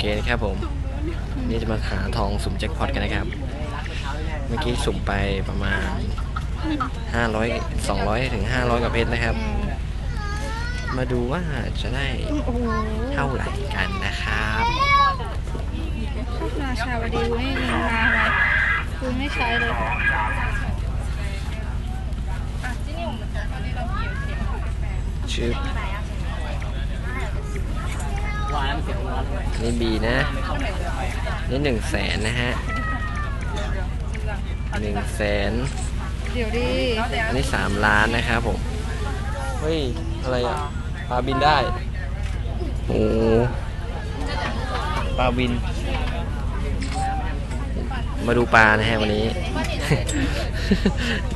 เคนะครับผม นี่จะมาหาทองสุ่มแจ็คพอตกันนะครับ เมื่อกี้สุ่มไปประมาณ 500 200 ถึง 500กว่าเพชรนะครับ มาดูว่าจะได้โอ้โหเท่าไหร่กันนะครับราชาวดีไม่มีมาอะไรคุณไม่ใช้เลยชื่อ วานเสียงร้อ นเลยนี่บีนะ นี่หนึ่งแสนนะฮะหนึ่งแสนเดี๋ยวดิอันนี้สามล้านนะครับผม เฮ้ย อะไรอะปลาบินได้ โอ้ปลาบิน มาดูปลานะฮะวันนี้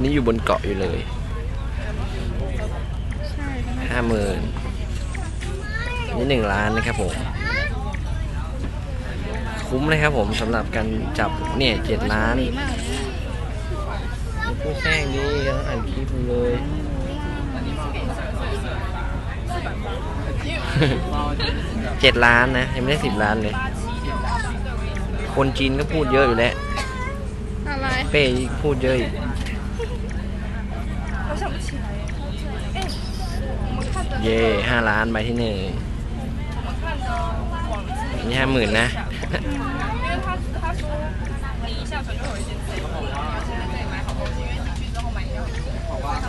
นี่อยู่บนเกาะอยู่เลยใช่ทำไมห้าหมื่นนี่หนึ่งล้านนะครับผม คุ้มเลยครับผมสำหรับการจับเนี่ยเจ็ดล้านดีมากเลยนะผู้แข่งดีกำลังอ่านคลิปอยู่เลยเจ็ดล้านนะ ยังไม่ได้สิบล้านเลย คนจีนก็พูดเยอะอยู่แล้วอะไรเป้พูดเยอะอีกเย่ห้าล้านใบที่หนึ่งอั นี่ห้าหมื่นนะ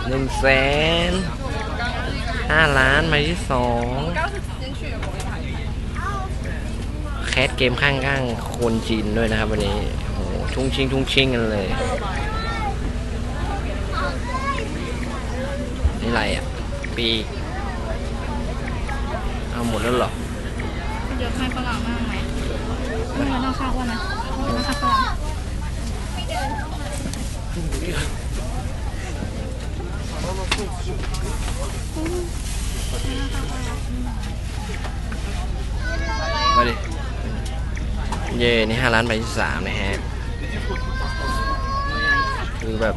หนึ่งแสนห้าล้านใบที่สองแคสเกมข้างๆคนจีนด้วยนะครับวันนี้โอ้โหทุ่งชิงทุ่งชิงกันเลยนี่อะไรอะปีเอาหมดแล้วหรอ ยวให้ฝรั่งมากไหมมึงมานั่งข้างอ้วนะมึงมานั่งข้างฝรั่งมาดิ เย่นี่ห้าล้านใบที่สามนะฮะ คือแบบ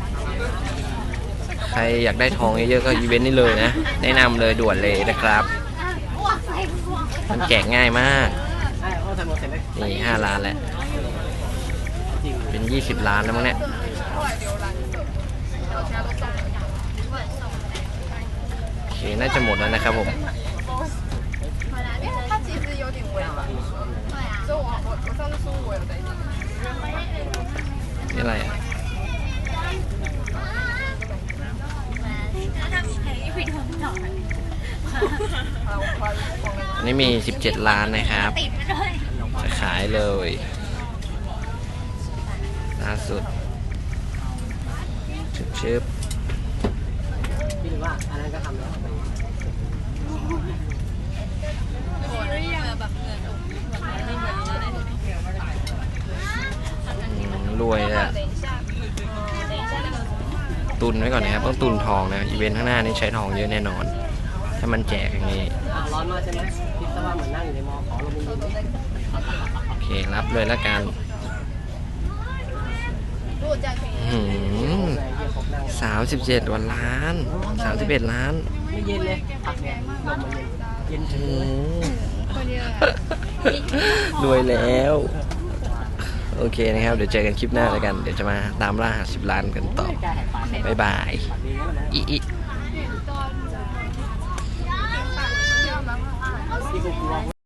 ใครอยากได้ทองเยอะๆก็อีเวนต์นี้เลยนะ แนะนำเลยด่วนเลยนะครับ มันแจกง่ายมากใช่เขาทำหมดเสร็จเลยนี่ห้าล้านแล้วจริงเป็นยี่สิบล้านแล้วมั้งเนี่ยโอเค น่าจะหมดแล้วนะครับผม อันนี้มี 17 ล้านนะครับ จะขายเลยล่าสุดชึบชึบพี่รู้ว่าอันนั้นก็ทำแล้วรวยเลยอะตุนไว้ก่อนนะครับ ต้องตุนทองนะอีเวนต์ข้างหน้านี่ใช้ทองเยอะแน่นอน ใมันแจกอย่างนี้ร้อนมากใช่ไหมคิดซะว่าเหมือนนั่งอยู่ในมอขอลงมือโอเครับเลยละกันสาวสิบเจ็ดวันล้านสามสิบเอ็ดล้านไม่เย็นเลยผักแดงลมาเย็นเย็นรวยแล้ว โอเคนะครับ เดี๋ยวเจอกันคลิปหน้าแล้วกัน เดี๋ยวจะมาตามล่าหาสิบล้านกันต่อ บ๊ายบายอีอี 一个国王